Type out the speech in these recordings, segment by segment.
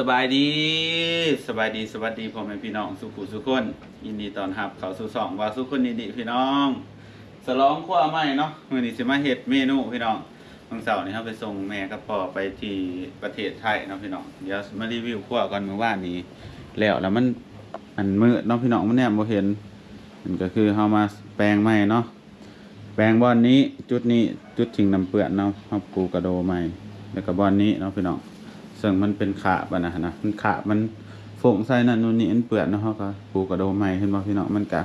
สบายดีสบายดีสวัสดีพ่อแม่พี่น้องสุขุสุขคนยินดีตอนรับเขาสู่สองว่าสุขคนดีพี่น้องสลองขั้วใหม่เนาะมือนี้สิมาเฮ็ดเมนูพี่น้องวันเสาร์นี้เฮาไปส่งแม่กับพ่อไปที่ประเทศไทยเนาะพี่น้องเดี๋ยวมารีวิวขั้วก่อนเมื่อวานนี้แล้วแล้วมันอันมืดเนาะพี่น้องมันแนมบ่เห็นมันก็คือเฮามาแปลงใหม่เนาะแปลงบอนนี้จุดนี้จุดทิ้งน้ำเปื้อนเนาะเฮาปูกระโดใหม่แล้วก็บอนนี้เนาะพี่น้อง ซึ่งมันเป็นขาบอะนะนะมันขาบมันฝงใส่นั่นนู่นนี่มันเปื่อนเนาะเขาก็ปูกระโดมใหม่เห็นบ่พี่น้องมันก็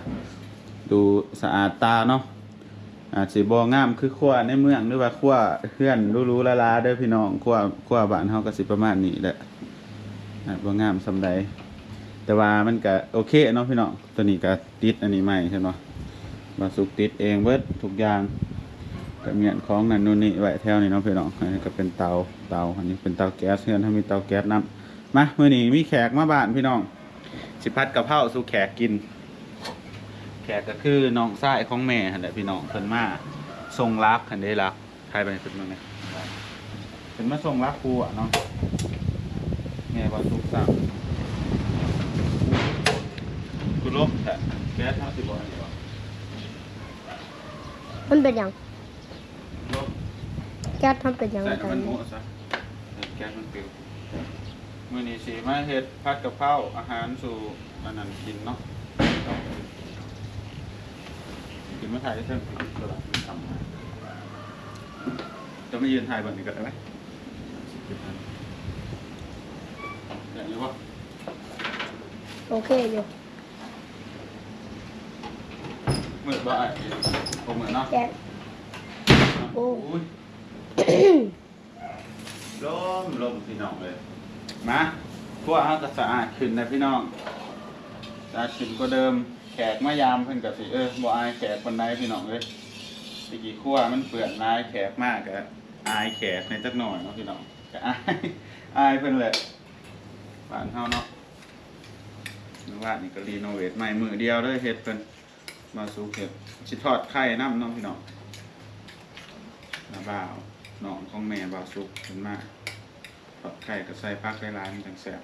ดูสะอาดตาเนาะอาจสิบ่งามคือขั้วในเมืองหรือว่าขั้วเพื่อนรู้ๆละลาๆเด้อพี่น้องขั้วขั้วบ้านเฮาก็สิประมาณนี้แหละอาจบ่งามสำใดแต่ว่ามันก็โอเคเนาะพี่น้องตัวนี้ก็ติดอันนี้ใหม่เห็นบ่บ่สุกติดเองเบิดทุกอย่าง ก็มีอันของนั่นนู่นนี่ไว้แถวนี้เนาะพี่น้องอันนี้ก็เป็นเตาเตาอันนี้เป็นเตาแก๊สเพื่อนถ้ามีเตาแก๊สนํมาเมื้อนี้มีแขกมาบ้านพี่น้องสิพัดกะเพราสู่แขกกิน แขกก็คือน้องชายของแม่หั่นแหละพี่น้องเพิ่นมาส่งรักหันได้รักใครไปเพิ่นมาเนี่ยเพิ่นมาส่งรักครูอะเนาะแม่บ่สุกสั่งกูลบแต่แก๊สเฮาสิบ่อันมันเป็นย่าง แก๊สทำเป็นอย่างใส่ไรน้ำมันหมูซะแก๊สมันปิวมื้อนี้สิมาเฮ็ดผัดกะเพราอาหารสู่อันนั้นกินเนาะกินมาถ่ายได้เชิงกินตลาดทำมาจะไม่ยืนถ่ายแบบนี้ก็ได้ไหมได้หรือว่าโอเคอยู่มืดบ่ไอ้ผมเหมือนเนาะแก๊สโอ้ ย ลมลมพี่น้องเลยมาพวกเขาก็สะอาดขึ้นนะพี่น้องสะอาดขึ้นก็เดิมแขกมายามเพิ่นก็สิเออบ่อายแขกคนใดพี่น้องเลยตะกี้ขั้วมันเปื่อนนายแขกมากก็อายแขกในจักหน่อยเนาะพี่น้องก็อายอายเพิ่นแหละบ้านเฮาเนาะเมื่อวานี่ก็รีโนเวทใหม่มือเดียวเลยเฮ็ดเพิ่นมาสู่เฮ็ดสิทอดไข่น้ำเนาะพี่น้องน้าบ่าว หนองของแม่บาสุกเพิ่นมาทอดไข่ก็ใส่ผักหลายๆมันจังแซ่บ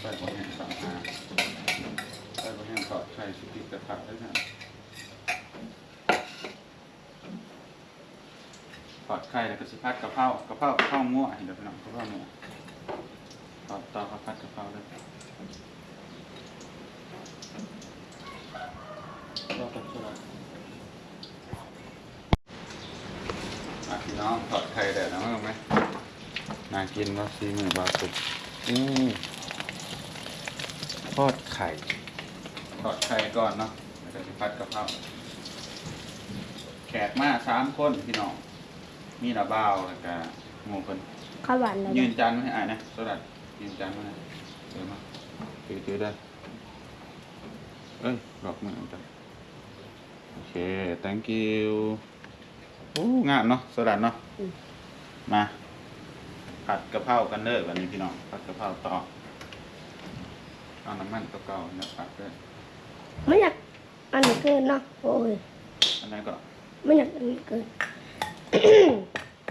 ใส่บะแห้งสามหาใส่บะแห้งทอดไข่สติกกระทะได้นะทอดไข่แล้วก็สิพัดกะเพรากะเพรากะเพรามั่วเห็นเดี๋ยวพี่น้องกะเพรามั่วทอดต่อกับพัดกะเพราเลยรอกันช่วยอะพี่ น้องทอดไข่ได้แล้วมั้งไหมน่ากินว่าซีมือบาสุกอืมทอดไข่ทอดไข่ก่อนเนาะแล้วก็สิพัดกะเพราแขกมาสามคนพี่น้อง มีระบ้าวแล้วก็หมูคนข้าวหวานเลยยืนจานไว้ให้อ่านนะสดัดยืนจานไว้นะเดี๋ยวมาถือถือได้ เอ้ยดอกมือจังโอเค thank you โอ้งามเนาะสดัดเนาะมาผัดกะเพรากันเด้อวันนี้พี่น้องผัดกะเพราต่อเอาน้ำมันเก่าๆเนี่ยผัดด้วยไม่อยากอันนี้เกินเนาะโอ้ยอันนั้นก็ไม่อยากอันนี้เกิน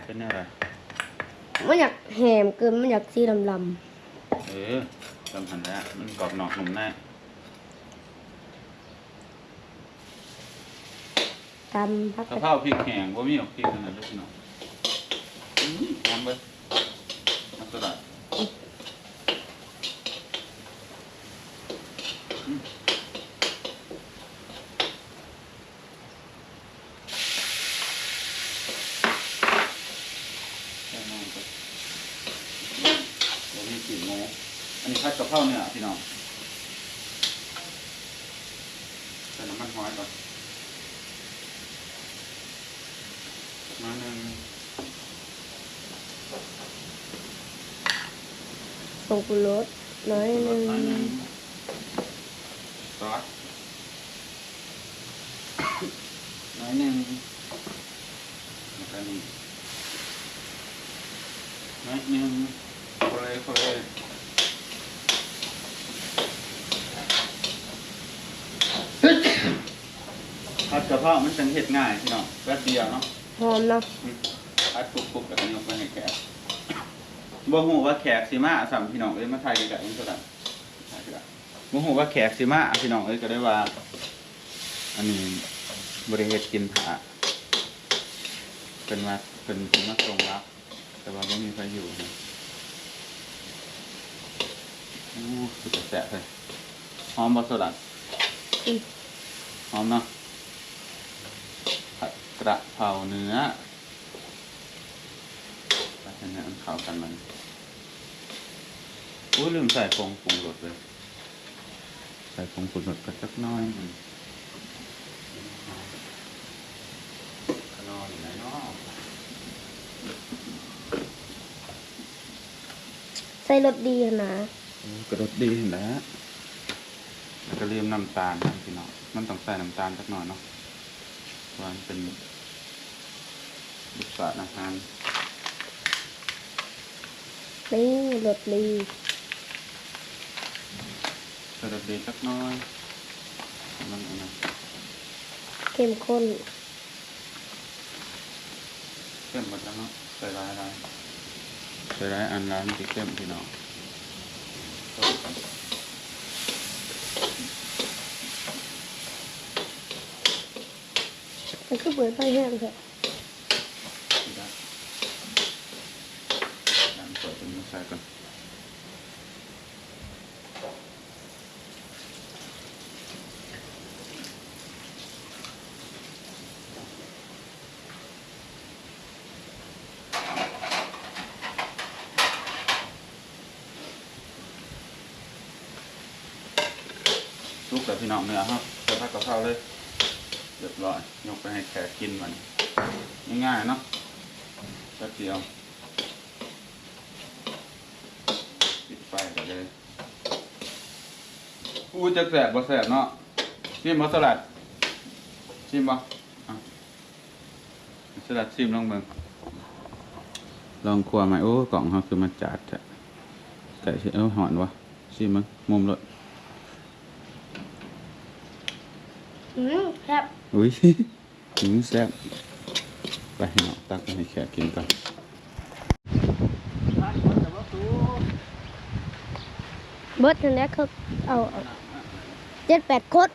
เป็นอะไรไม่อยากแหมเกินไม่อยากซีลำลเออจำหันแล้วมันกรอบนอกนุ่มใน ตำพักกะเพราพริกแห้งว่ามีหรอกพริกนั่นแหละลูกพี่น้องทำไปน้ำสลัดอื้อแค่นั้นก็บ่มีกลิ่นโมอันนี้ผัดกะเพราเนี่ยพี่น้องใส่น้ำมันหอยก่อน มาหนึ่ง ส่งกุรสน้อยหนึงมาหนึ่งซอสน้อยหนึ่งแล้วก็นี่น้อยหนึ่งโคเลโคเลผัดกะเพรามันจังเฮ็ดง่ายพี่น้องแป๊บเดียวเนาะ หอมเนาะ ผัดอัดปุกปุกแบบนี้ออกไปให้แขก บ่ฮู้ว่าแขกสิมาสามพี่น้องเอ้ยมาถ่ายกันกันเท่านั้นถ่ายกันบ่ฮู้ว่าแขกสิมาพี่น้องเอ้ยก็ได้ว่า อันนี้บริเวณกินผาเป็นมาเป็นเป็นมาตรงรับ แต่ว่าไม่มีใครอยู่นะโอ้สุดแสบเลยหอมบอสลัดอืมหอมเนาะผัดกระเพราเนื้อผัดเนื้อมันเข้ากันมัน อุ้ยลืมใส่ผงปรุงรสเลยใส่ผงปรุงรสก็สักหน้อยหนึ่งก็นอนอยู่ไหนเนาะใส่รสดีหั่นนะโอ้กระโดดดีเห็นแล้วแล้วก็เรียมน้ำตาลนะพี่น้องมันต้องใส่น้ำตาลสักหน่อยเนาะเพราะว่ามันเป็นรสชาติอาหารนี่รสดี กระโดดดีสักหน่อยให้มันอันนั้นเข้มข้นเข้มหมดแล้วเนาะใส่ร้ายร้ายใส่ร้ายอันร้ายมันจะเข้มพี่น้องมันก็เปิดไฟแห้งเถอะ ที่ได้น้ำเปิดเป็นใส่ก่อนลูกแต่พี่ น้องเนื้อครับใส่ผักกะเพราเลยเรียบร้อยยกไปให้แขกกินมันง่ายๆเนาะแป๊บเดียวปิดไฟก็เลยอู้จะแสบบ่แสบเนาะชิมบ่สลัดชิมบ่อะสลัดชิมลองเบิ่งลองครัวไหมโอ้กล่องเขาคือมันจัดแท้ไก่เอ้าหอนวะชิมมั้งมุมรถ อืมแซ่บอุ้ยหืมแซ่บไปให้น้องตักไปให้แขกกินก่อนเบิดนั่นแหละเขาเอาเอาเจ็ดแปดคน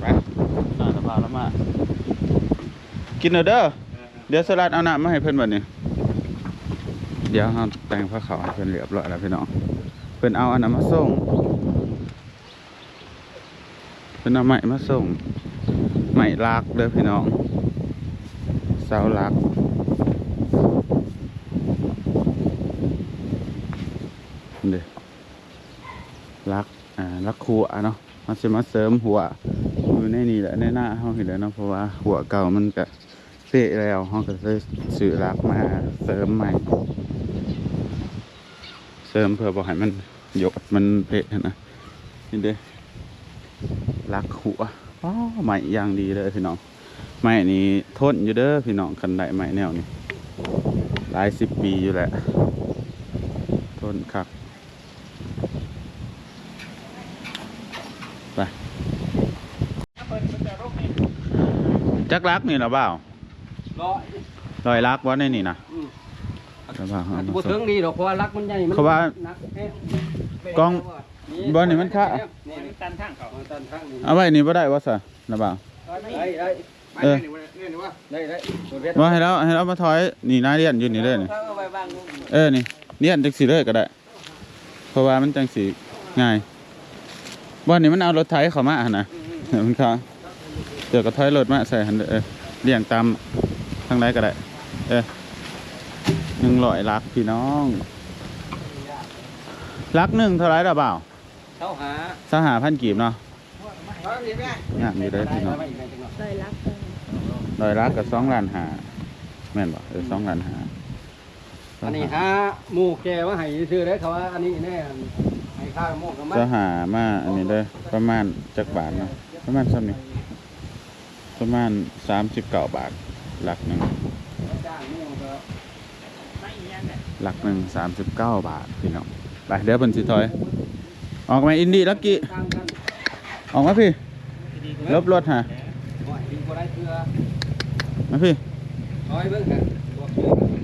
ไปอ่าสบายแล้วมา กินเด้อเด้อ เดี๋ยวสลัดเอาน้ำมาให้เพื่อนบัดนี้ เดี๋ยวเราแต่งผ้าขาวให้เพื่อนเรียบร้อยแล้วพี่น้อง เพื่อนเอาอันนั้นมาส่ง เพื่อนเอาไม้มาส่ง ไม้ลากเด้อพี่น้อง เสาลากเด้อลัก อ่าลักขัวเนาะมันจะมาเสริมหัวอยู่ในนี่แหละในหน้าห้องเห็นแล้วเนาะเพราะว่าหัวเก่ามันก็ เปะแล้วห้องก็เลยซื้อลักมาเสริมใหม่ เสริมเพื่อบอกให้มันยกมันเปะนะนี่เด้อลักหัวอ๋อใหม่อย่างดีเลยพี่น้องใหม่นี้ทนอยู่เด้อพี่น้องคันไดใหม่แนวนี้หลายสิบปีอยู่แหละทนครับไปจักรักนี่หรอเปล่า ร้อยลอยรักวะในนี่นะอืมเหรอเปล่าเอาอาจจะมาบ่ส่ถึงงดีหรอกเพราะว่ารักมันใหญ่มันเขาว่าหนักเอ๊ะกล้อง บ่นี่มันค่ะนี่ตันทางเขาตันทางนี่เอาไว้นี่บ่ได้วะสะเหรอเปล่าได้ได้เออ ได้ได้ตัวเพชรว่าให้เราให้เรามาถอยนี่นาเรียนอยู่นี่เลยนี่ เอาไว้บ้างลูกเออนี่เรียนจังสีเลยก็ได้ เพราะว่ามันจังสีง่ายบ่นี่มันเอารถไถเข้ามาหั่นนะเดี๋ยวมันค่ะเดี๋ยวก็ถอยรถมาใส่หันเด้อเออเรียงตาม ทางใดก็ได้ เออหนึ่งร้อยลักพี่น้องลักหนึ่งเท่าไหรล่ะเปล่าเข้าหาสหพันกีบเนาะเอาดีไหมงามอยู่เด้อพี่น้องเลยรักเลยร้อยลักกับสองล้านหาแม่นบ่เออสองล้านหาอันนี้หาหมู่แกว่าให้ซื้อได้เขาว่าอันนี้แน่ให้ค่าหมู่กับมันจะหามาอันนี้เด้อประมาณจักบาทเนาะประมาณเท่านี้ประมาณสามสิบเก้าบาท หลักหนึ่งหลักหนึ่งสามสิบเก้าบาทพี่น้องไปเดี๋ยวเพิ่นสิถอย ออกมาอินดี้ลักกี้ออกมาพี่ลบรถฮะหน่อยดีกว่ามาพี่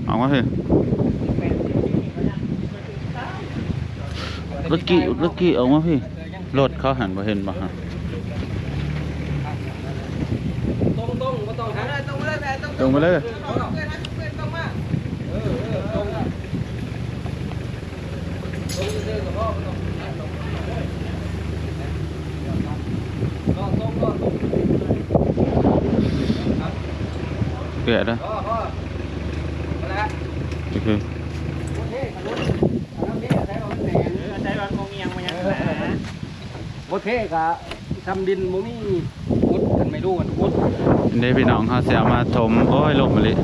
ออกมาพี่ลักกี้ลักกี้ออกมาพี่รถเขาหันมาเห็นบ่ฮะ ตรงตรงเดินกับพ่อบ่ต้องหาตรงก็ตรงก็ตรงเกลียดนะพ่อพ่อมาแล้วโอเคโอเคขนุนอันนั้นนี่ใช้ว่ามันแหนใช้วันงงเงียงมายังนะโอเคกะทำดินบ่มีมุดกัน ไม่รู้กันมุดนี่พี่น้องเขาเสียมาถมโอ้ยลมมาเลย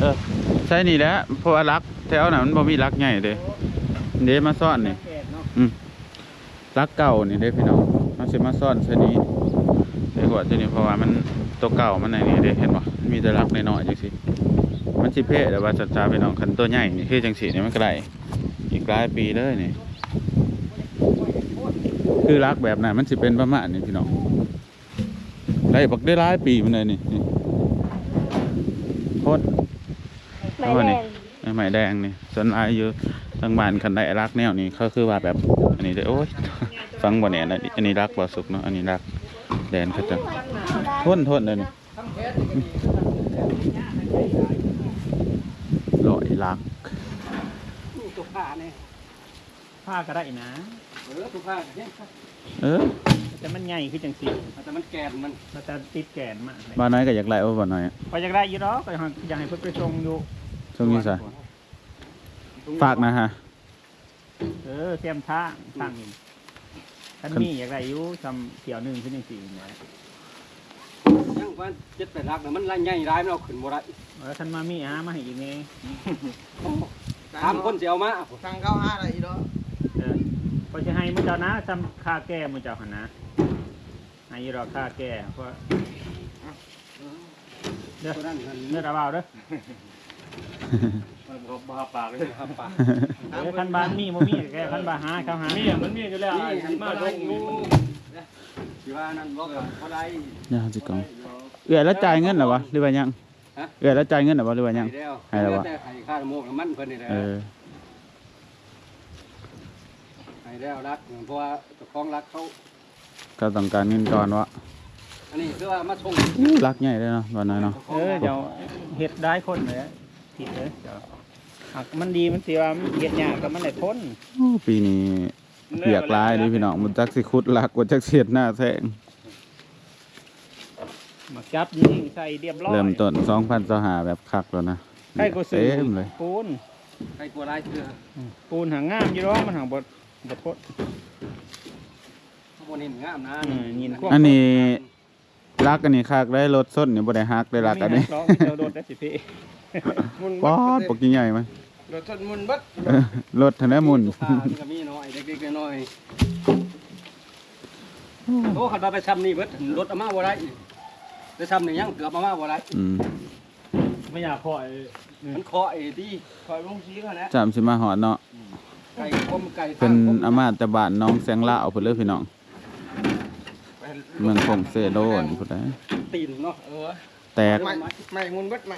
เออใช่นี่แหละเพราะว่ารักแถวน่ะมันบ่มีรักใหญ่เด้เด้มาซ่อนนี่อืมรักเก่านี่เด้พี่น้องมันสิมาซ่อนใช่นี้ไอ้หัวที่นี่เพราะว่ามันตัวเก่ามันในนี่เด้เห็นบ่มีแต่รักน้อยๆจังซี่มันสิเพ่แต่ว่าจัดจ้าพี่น้องคันตัวใหญ่นี่คือจังซี่นี่มันได้อีกหลายปีเลยนี่ คือรักแบบนั้นมันสิเป็นประมาณนี้พี่น้องได้บักได้หลายปีมันเลยนี่นี่โคตรใบเอาอันแดนี้งไอ้ไหม้แดงนี่ส่วนหลายอยู่ทางบ้านคันได้รักแนวนี้เขาคือว่าแบบ อันนี้เด้อโอ้ยฟังบ่เนี่ยอันนี้อันนี้รักบ่สุกเนาะอันนี้รักแดนเขาจะทนทนเลยนี่ทำแค่นี้ก็ดีลอยรักนี่ตัวผ้าเนี่ยผ้าก็ได้นะ เออตัวผ้าเนี่ยเออแต่มันใหญ่คือจังสีแต่มันแกนมันมันจะติดแกนมากบ้านน้อยก็อยากไล่โอ้บ้านน้อยพออยากได้อยู่เนาะก็อยากให้เพิ่นไปชงอยู่ช่วงนี้ซะฝากนะฮะเออเตรียมทางทางนี้ท่านมีอยากได้อยู่ทำเกี่ยวหนึ่งคือจังสีนะยังว่าเจ็ดแปดลักนะมันไรใหญ่ร้ายมันเอาขึ้นบ่ได้แล้วท่านมามีอามาให้อีกไงถามคนสิเอามาทางเก้าห้าอะไรอีกเนาะเออ พอจะให้มือเจ้านะทำค่าแก้มือเจ้าหันนะให้รอค่าแก้เพราะเด้อตัวนั้นนั่นเนื้อระเบาเด้อบ้าปากเลยบ้าปากเดี๋ยวท่านบ้านมีบ่มีแก้ท่านบ้านหาเขาหามีมันมีอยู่แล้วนี่มาลงอยู่ที่ว่านั่นบอกว่าเขาได้ยาสิกองเอื้อแล้วจ่ายเงินเหรอวะหรือว่ายังฮะเอื้อแล้วจ่ายเงินเหรอวะหรือว่ายังแล้วให้แล้ววะแต่ให้ค่าโมกน้ำมันเพิ่นนี่แหละเออ ให้แล้วรักเพราะว่าเจ้าของรักเขาก็ต้องการเงินก่อนวะอันนี้คือว่ามาชงอู้รักใหญ่เลยเนาะบ้านน้อยเนาะเออเดี๋ยวเห็ดได้คนเลยผิดเลยเดี๋ยวหากมันดีมันเสียมันเห็ดยากก็มันได้พ้นโอ้ปีนี้เบียกหลายเดิพี่น้องมันจักสิคุดรักกว่าจักเสียดหน้าแทงมาจับยิงใส่เรียบร้อยเริ่มต้น2,025แบบคักแล้วนะใครก็ซื้อเต็มเลยปูนใครกลัวร้ายเชื่อปูนหางงามอยู่ร้องมันหางบด บดพ้นข้างบนนี่งามนะอืมยินควบอันนี้รักอันนี้คักได้รถส้นนี่บ่ได้ฮักได้รักอันนี้ร้องเจ้าโดดได้สิพี่มุนป๊อบัดดปกใหญ่มั้ยรถชนมุนบัดเออรถทันได้หมุนปลามันก็มีน้อยเด็กๆน้อยโอ้ขันมาไปซ้ำนี่เบิดรถเอามาบ่ได้ไปซ้ำนี่ยังเกือบเอามาบ่ได้อืมไม่อยากคอยมันเคาะไอ้ที่คอยลงชี้เขานะจำสิมาหอดเนาะ ไก่คมไก่เป็นอามาตะบานน้องแสงล่าวพุ่นเลยพี่น้อง เมืองคงเซโดนพุ่นได้ตีนเนาะเออแตกใหม่ใหม่มุนบัดใหม่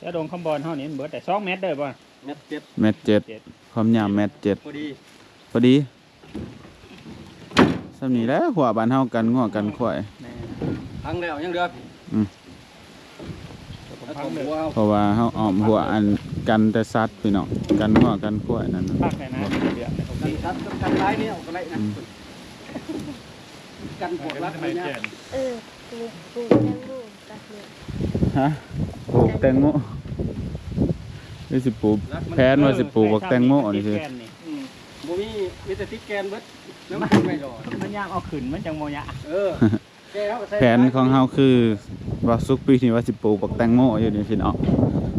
แล้วโดนคำบอลเท่านี้มันเบิดแต่สองเมตรเด้อป่ะเม็ดเจ็ดเม็ดเจ็ดความยาวเม็ดเจ็ดพอดีพอดีสำนี้แหล้วหัวบานเฮากันง้อกันข่อยแน่พังแล้วยังเดืออืม ผม แล้ว พั ก็ ง เลยหัวเอาเพราะว่าเฮาอ้อมหัวอันกันแต่สัตว์พี่น้องกันง้อกันข่อยนั่นน่ะพักเลยนะเดือดโอเคกันชัดกันร้ายนี่เอาก็ได้นะอืมกันปวดรักนี่นะเออปลูกปลูกแตงโมกับเนี่ยฮะปลูกแตงโมหรือสิปลูกแผนว่าสิปลูกบักแตงโมนี่สิแกนนี่อืมบ่มีมีแต่ติดแกนเบิดแล้วมันไม่รอดมันย่างเอาขึ้นมันจังโมยะเออแกเอาก็ใส่แผนของเฮาคือ ว่าสุกปีนี้ว่าสิปลูกบักแตงโมอยู่นี่พี่น้อง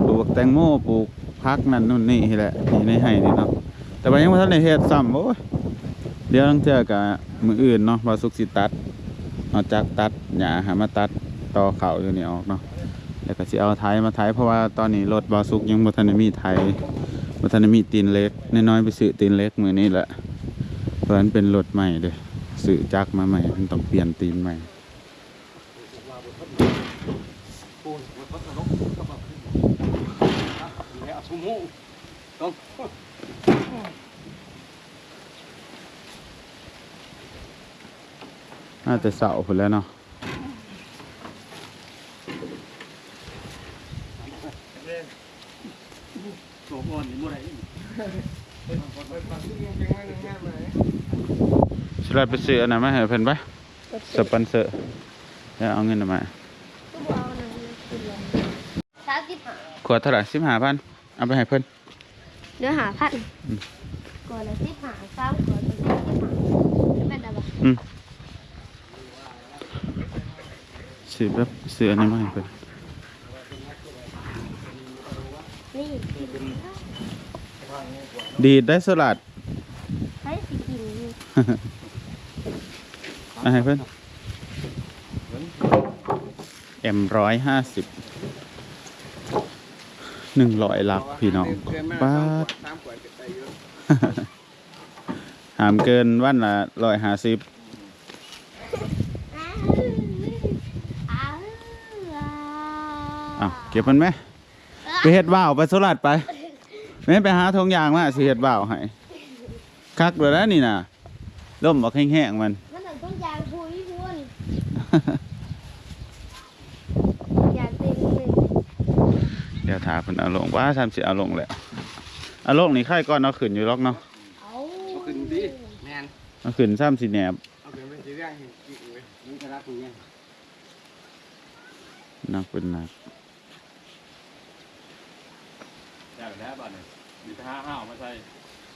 ปลูกบักแตงโมปลูกพักนั่นนู่นนี่แหละนี่ในไห้นี่เนาะแต่ว่ายังบ่ทันได้เฮ็ดซ้ำโอ้ยเดี๋ยวตั้งเทื่อก็มื้ออื่นเนาะว่าสุกสิตัดเอาจากตัดหญ้าหามาตัดต่อเข่าอยู่นี่ออกเนาะแล้วก็สิเอาไทยมาไทยเพราะว่าตอนนี้รถบาซุกยังบ่ทันมีไทยบ่ทันมีตีนเล็กน้อยๆไปซื้อตีนเล็กมือนี้แหละเพราะฉะนั้นเป็นรถใหม่เด้อซื้อจักมาใหม่มันต้องเปลี่ยนตีนใหม่ ปูนมันก็ตลกก็แบบเนี่ยสมุ ต้องน่าจะเสาพุ่นแล้วเนาะโสมอ่อนนี่บ่ได้เปิดปากที่ยังเป็นไงงามเลยสิเราไปซื้ออันนั้นมาให้เพิ่นไปกดสปอนเซอร์แล้วเอาเงินมาก็บอกเอาหนังมากินเลยสามสิบห้าขวดเท่าไหร่15,000เอาไปให้เพิ่น เนื้อหาพันอืมก่อนละสิบห้าสามก่อนละสิบห้าเป็นอะไรอืมซื้อแบบซื้ออันนี้มาให้เพิ่นนี่ดีดได้สลัดให้สิกินนี่เอาให้เพิ่นเอ็มร้อยห้าสิบ หนึ่งร้อยลักพี่น้องป้าดสามขวดเก็บไปเยอะหามเกินวันละร้อยห้าสิบอ้าวอ้าวอะเก็บมันไหมไปเฮ็ดว่าวไปสลัดไปไม่ไปหาทงยางมาสิเฮ็ดว่าวให้คักเลยนะนี่น่ะร่มบอกแห้งๆมันมันหนังต้องยางพุยพุนยางเต็มหนึ่ง เดี๋ยวถาเพิ่นเอาลงว่าทำสิเอาลงแหละเอาลงนี่ไข่ก่อนเอาขึ้นอยู่ล็อกเนาะเอาก็ขึ้นดีแมนเอาขึ้นซ้ำสิแหนบเอาเป็นเป็นสีแดงเห็นจริงเลยนี่จะรักมึงเนี่ยนักเป็นนักอยากได้บ้านเนี่ยมีแต่ห้าห้าวมาใส่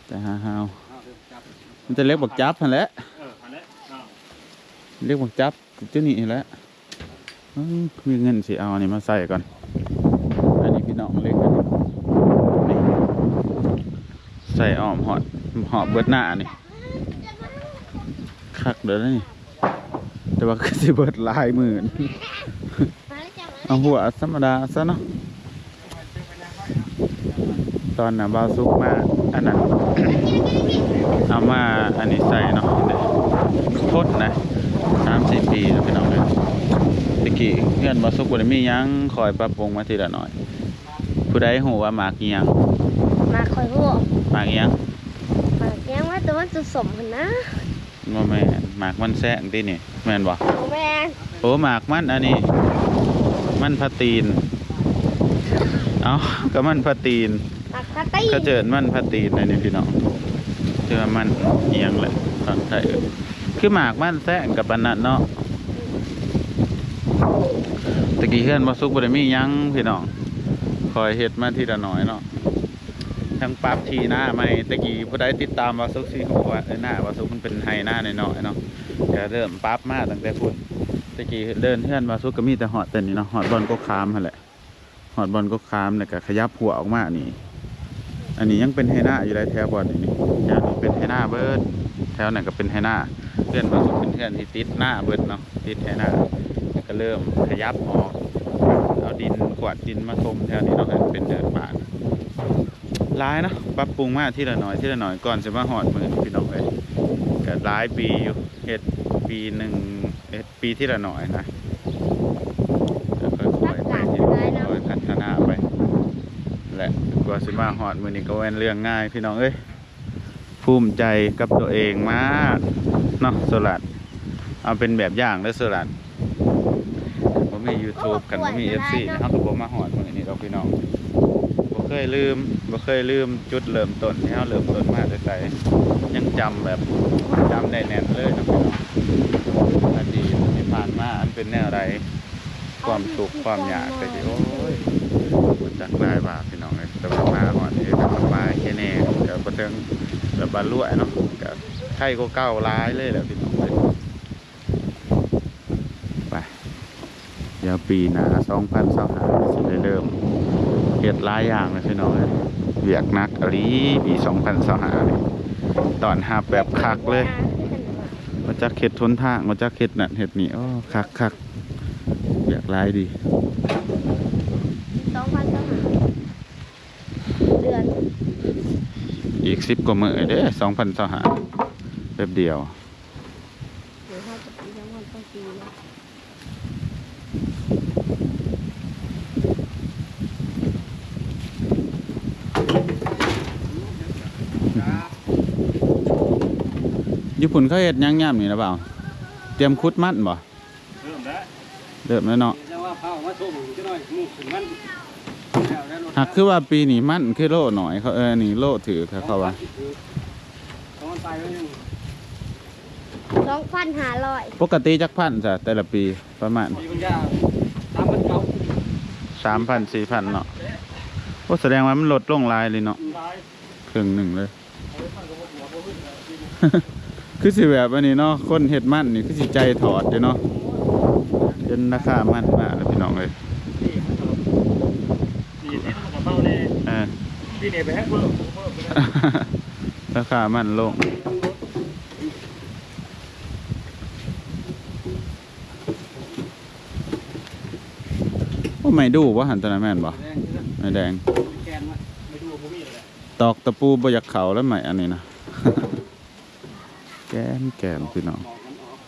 แต่ฮาฮาวเอาเดี๋ยวจับมันจะเล็กบักจับพันแหล้วเอออันนี้อ้าวเรียกบักจับเจ้านี่แหล้วมีเงินสิเอาอันนี้มาใส่ก่อนอั น้องเล็กอันนี้นี่ใส่อ้อมหอดหอบเบิดหน้านี่คักเด้อนี่แต่ว่าก็สิเบิดลายหมื่นเอาหัวธรรมดาซะเนาะตอนน่ะบาซุกมาอันนั้นเอามาอันนี้ใส่เนาะเดี๋ยวทดนะสามสี่ปีแล้วพี่น้องเลยตะกี้เพื่อนบาซุกบ่ได้มียังคอยปรับปรุงมาทีละหน่อย ผู้ใดหูว่าหมากอิหยังมาคอยพวกหมากอิหยังมาแกงว่าแต่ว่าจะสมกันนะบ่แม่นหมากมันแซงตินี่แม่นบ่โอ้แม่โอ้หมากมันอันนี้ มันพะตีน เอ้าก็มันพะตีนมักตะตี้เขาเจิดมันพะตีนเลยนี่พี่น้องเจอมันเอียงแหละฟังไทยเออคือหมากมันแซงกับปันนันเนาะตะกี้เฮือนบ่สุกบ่ได้มีหยังพี่น้อง คอยเฮ็ดมาทีละหน้อยเนาะทั้งปั๊บทีหน้าใหม่ตะกี้ผู้ใดติดตามวาสุกสิฮู้ว่าเออหน้าวาสุกมันเป็นไฮหน้าน้อยๆเนาะก็เริ่มปั๊บมาตั้งแต่พุ่นตะกี้เดินเฮือนวาสุกก็มีแต่หอดแต่นี่เนาะหอดบอลก็คามหั่นแหละหอดบอลก็คามแล้วก็ขยับหัวออกมานี่ อันนี้ยังเป็นไฮหน้าอยู่เลยแถวบอลนี่นี่แถวเป็นไฮหน้าเบิร์ดแถวนั้นก็เป็นไฮหน้าเพื่อนบาสุดเป็นเพื่อนที่ติดหน้าเบิร์ดเนาะติดไฮหน้าก็เริ่มขยับออก ดินกวาดดินมาทมแถวนี้เนาะให้มันเป็นเดินป่านหลายนะปรับปรุงมากที่ละหน่อยที่ละหน่อยก่อนจะมาหอดมือพี่น้องเลยก็หลายปีอยู่เฮ็ดปีหนึ่งเฮ็ดปีที่ละหน่อยนะก็ค่อยๆไปที่ค่อยพัฒนาไปแหละกว่าสิมาหอดมือนี้ก็แวนเรื่องง่าย พี่น้องเอ้ยภูมิใจกับตัวเองมากเนาะสลัดเอาเป็นแบบอย่างแล้วสลัด มมี YouTube กันผมมี FC นะครับก็บ่มาหอดมือนี้เราพี่น้องบ่เคยลืมบ่เคยลืมจุดเริ่มต้นที่เฮาเริ่มต้นมาแต่ไสยังจำแบบจำได้แน่นเลยนะพี่น้องอดีตที่ผ่านมาอันเป็นแนวใดความสุขความอยากก็สิโอ้ยบนจากลายบาทพี่น้องเลยแต่ว่ามาหอนนี่กับมาแค่แน่กับประเทิงแบบบรรลุเนาะกับไทยก็เก้าร้ายเลยแหละพี่น้องเลยไปเดี๋ยวปีหน้าสองพันสองห้าสิได้เริ่มเฮ็ดหลายอย่างเลยพี่น้องเลยเวียกหนักอหลีปีสองพันสองห้าตอนหับแบบคักเลยมาจากเข็ดทนทางมาจากเข็ดนั่นเห็ดนี่โอ้คักคักเวียกหลายดีสองพันสองหาเดือนอีกสิบกว่ามื้อเด้สองพันสหาแป๊บเดียว หรือห้าสิบปีสองพันต้องปีนะ ญี่ปุ่นเขาเฮ็ดหยังย่ำนี่นะเปล่า เตรียมคุดมัดบ่เริ่มแล้วเริ่มแล้วเนาะจะว่าเผามาทุ่มจะหน่อยมูขึ้นมันแล้วแล้วรถหากคือว่าปีนี้มันคือโลหน่อยเขาเออนี่โลถือเขาว่าตอนตายแล้วยังสองพันห้าร้อยปกติจักพันจ้ะแต่ละปีประมาณมีปัญญาตามมันเก่าสามพันสี่พันเนาะโอ้แสดงว่ามันลดลงหลายเลยเนาะตายครึ่งหนึ่งเลย คือสิแบบอันนี้เนาะคนเฮ็ดมันนี่คือสิใจถอดเด้เนาะจนราคามันมากแล้วพี่น้องเลยนี่มันก็ดีนี่มันก็เบาเลยเออพี่เนี่ยไปแฮกเพิ่มเพิ่มไปได้ราคามันลงโอ้ไม่ดูว่าหันตอนนั้นแม่นบ่แรงที่สุดไม่แดงแกนมาไม่ดูมูมี่เลยแหละตอกตะปูบ่อยากเข่าแล้วไหมอันนี้นะแก้มแก้มพี่น้องออกมันออก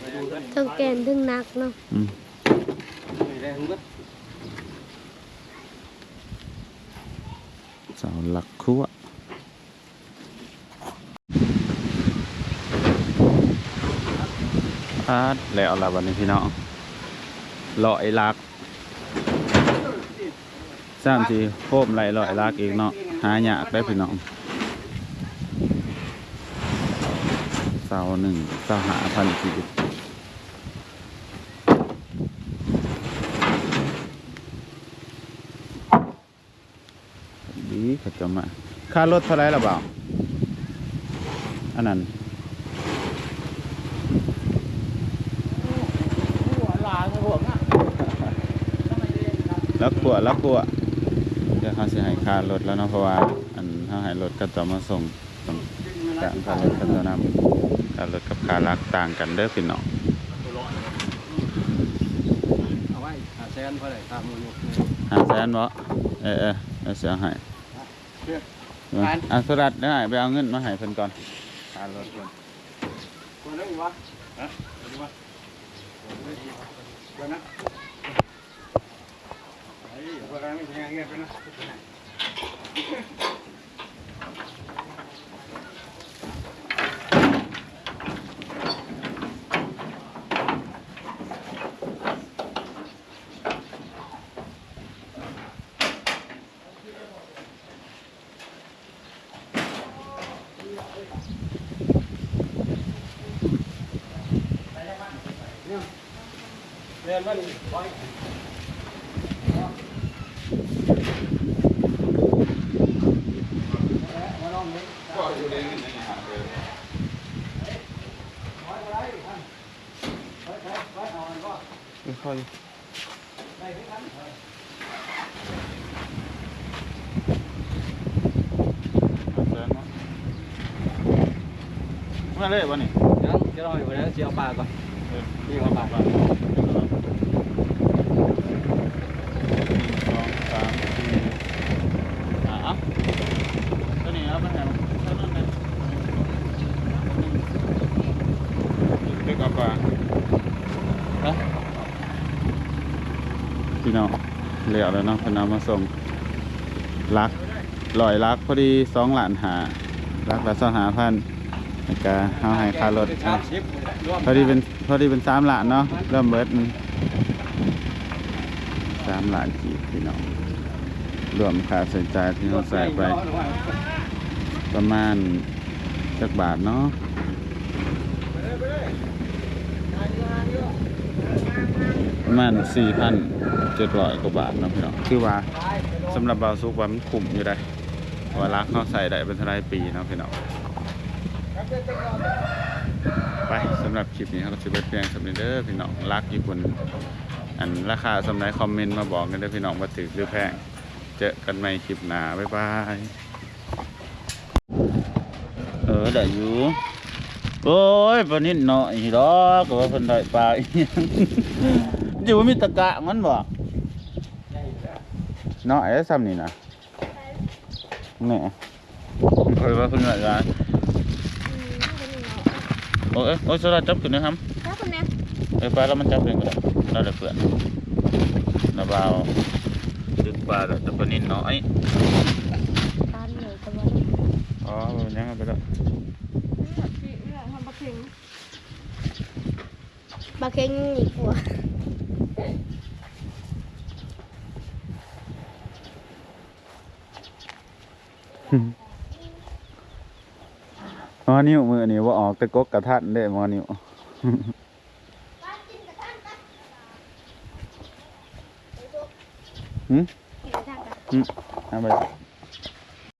ไปดูกันทั้งแกนทั้งนักเนาะอืมไม่แรงก็เสาหลักครัวพาดแล้วละวันนี้พี่น้องลอยลักสามทีโคมไหลลอยลักอีกเนาะหายากได้พี่น้อง สาหนึ่งเสาหาพันกีบดีเขาจะมาค่ารถเท่าไหรล่ะเปล่า อันนั้นหัวลาหัวง่ะแล้วกลัวแล้วกลัวเดี๋ยวเขาจะให้ค่ารถแล้วเนาะเพราะว่าอันเขาให้รถก็จะมาส่งต้องต่างค่ารถก็จะนำ ค่ารถกับค่ารักต่างกันเด้อพี่น้องเอาไว้หาแซนเพราะอะไรตามมือลูกหาแสนบ่เออเออเอาเสียให้เพื่ออะสุรัตน์ได้ไปเอาเงินมาให้เพิ่นก่อนค่ารถเพิ่นคนนั้นอีกวะฮะอีกวะคนนั้นไอ้พวกเราไม่แทงเงี้ยไปนะ เรียนมันไว้มาลองเล่นค่อยมาเลยวันนี้ ยังจะรออยู่แล้วเจียวปลาก่อนนี่เอาปลาก่อน สองสามสี่อะตัวนี้เอาไปให้ตัวนั้นเลยตึกเอาปลาเอ้าพี่น้อง เหลือแล้วเนาะพนเอามาส่งลักลอยลักพอดีสองหลานหาลักละสองหาพันแล้วก็เอาให้ค่ารถพอดีเป็นพอดีเป็นสามหลานเนาะเริ่มเบิดสามหลานกีบพี่น้องรวมค่าใช้จ่ายที่เราใส่ไป ประมาณจักบาทเนาะประมาณสี่พัน เจ็ดร้อยกว่าบาทนะพี่น้องคือว่าสำหรับบาซุกว่ามันคุ้มอยู่ได้เว่ารักเขาใส่ได้เป็นท่าไรปีนะพี่น้องไปสำหรับคลิปนี้เราจะเบิดเพียงสำหรับเด้อพี่น้องรักญี่ปุ่นอันราคาสำหรับคอมเมนต์มาบอกกันเด้อพี่น้องว่าถือหรือแพงเจอกันใหม่คลิปหน้าบ๊ายบายเออได้อยู่โอ้ยปนิดเนาะอีดอกก็ว่าเพิ่นได้ปลาอีหยังอยู่มีตะกะมันบ่ เนาะไอ้ซ้ำนี่นะแหน่เคยว่าเพิ่นว่าว่าโอ้ยโอ้ยสลัดจับขึ้นนะครับถ้าคนนี้เอ้ยปลาแล้วมันจับเองก็ได้เราได้เพื่อนนะบ่าวดึกปลาแล้วแต่ปลานิดเนาะไอ้ ตานเลยตะวัน อ๋อมันยังเอาไปแล้วบาเค็งอีกหัวหมอนิ้วมือนี่ว่าออกแต่กกกระทันได้หมอนิ้วหืมเห็นทางกันหืมเอาไป